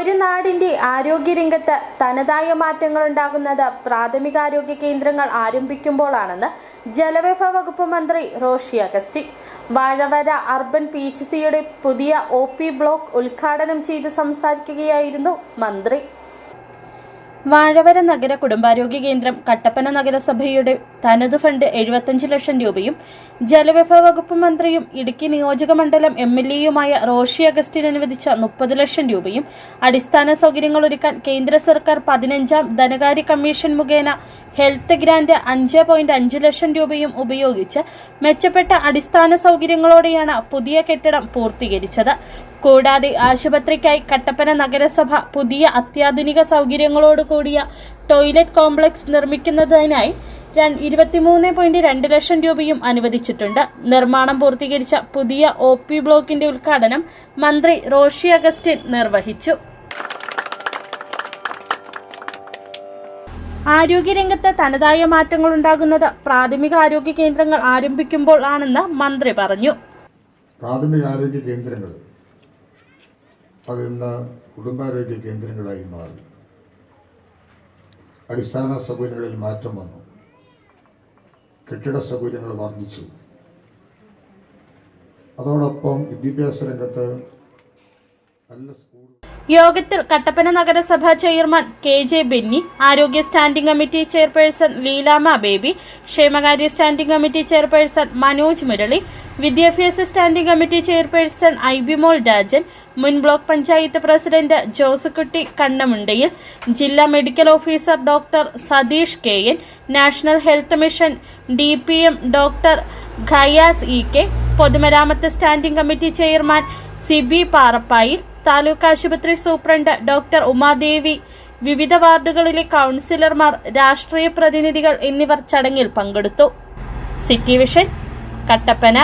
ഒരു നാടിന്റെ ആരോഗ്യരംഗത്ത് തനതായ മാറ്റങ്ങൾ ഉണ്ടാകുന്നത് പ്രാഥമികാരോഗ്യ കേന്ദ്രങ്ങൾ ആരംഭിക്കുമ്പോഴാണെന്ന് ജലവിഭവ വകുപ്പ് മന്ത്രി Roshi Augustine Vazhavara urban P H സിയുടെ പുതിയ ഒ പി ബ്ലോക്ക് ഉദ്ഘാടനം ചെയ്ത് സംസാരിക്കുകയായിരുന്നു മന്ത്രി. വാഴവര നഗര കുടുംബാരോഗ്യ കേന്ദ്രം കട്ടപ്പന നഗരസഭയുടെ തനതു ഫണ്ട് എഴുപത്തഞ്ച് ലക്ഷം രൂപയും ജലവിഭവ വകുപ്പ് മന്ത്രിയും ഇടുക്കി നിയോജക മണ്ഡലം എം എൽ എയുമായ റോഷി അഗസ്റ്റിൻ അനുവദിച്ച മുപ്പത് ലക്ഷം രൂപയും അടിസ്ഥാന സൗകര്യങ്ങൾ ഒരുക്കാൻ കേന്ദ്ര സർക്കാർ പതിനഞ്ചാം ധനകാര്യ കമ്മീഷൻ മുഖേന ഹെൽത്ത് ഗ്രാൻഡ് അഞ്ച് പോയിന്റ് അഞ്ച് ലക്ഷം രൂപയും ഉപയോഗിച്ച് മെച്ചപ്പെട്ട അടിസ്ഥാന സൗകര്യങ്ങളോടെയാണ് പുതിയ കെട്ടിടം പൂർത്തീകരിച്ചത്. കൂടാതെ ആശുപത്രിക്കായി കട്ടപ്പന നഗരസഭ പുതിയ അത്യാധുനിക സൗകര്യങ്ങളോട് കൂടിയ ടോയ്ലറ്റ് കോംപ്ലക്സ് നിർമ്മിക്കുന്നതിനായി ഇരുപത്തിമൂന്ന് പോയിന്റ് രണ്ട് ലക്ഷം രൂപയും അനുവദിച്ചിട്ടുണ്ട്. നിർമ്മാണം പൂർത്തീകരിച്ച പുതിയ ഒ പി ബ്ലോക്കിന്റെ ഉദ്ഘാടനം മന്ത്രി റോഷി അഗസ്റ്റിൻ നിർവഹിച്ചു. ആരോഗ്യരംഗത്ത് തനതായ മാറ്റങ്ങൾ ഉണ്ടാകുന്നത് പ്രാഥമിക ആരോഗ്യ കേന്ദ്രങ്ങൾ ആരംഭിക്കുമ്പോൾ ആണെന്ന് മന്ത്രി പറഞ്ഞു. പ്രാഥമിക ആരോഗ്യ കേന്ദ്രങ്ങൾ അതിന്ന് കുടുംബാരോഗ്യ കേന്ദ്രങ്ങളായി മാറി. അടിസ്ഥാന സൗകര്യങ്ങളിൽ മാറ്റം വന്നു. കെട്ടിട സൗകര്യങ്ങൾ വർദ്ധിച്ചു. അതോടൊപ്പം വിദ്യാഭ്യാസ രംഗത്ത് യോഗത്തിൽ കട്ടപ്പന നഗരസഭ ചെയർമാൻ കെ ജെ ബെന്നി ആരോഗ്യ standing committee chairperson Leelamma Baby ക്ഷേമകാര്യ standing committee chairperson Manoj Murali വിദ്യാഭ്യാസ standing committee chairperson I Aibimol Rajan മുൻ ബ്ലോക്ക് പഞ്ചായത്ത് പ്രസിഡന്റ് ജോസക്കുട്ടി കണ്ണമുണ്ടയിൽ ജില്ലാ medical officer doctor Satheesh K N national health mission D P M doctor Khayas E K പൊതുമരാമത്ത് standing committee chairman Sibi Parappayil taluk ആശുപത്രി superintendent doctor Umadevi വിവിധ വാർഡുകളിലെ കൗൺസിലർമാർ രാഷ്ട്രീയ പ്രതിനിധികൾ എന്നിവർ ചടങ്ങിൽ പങ്കെടുത്തു. City vision Kattappana.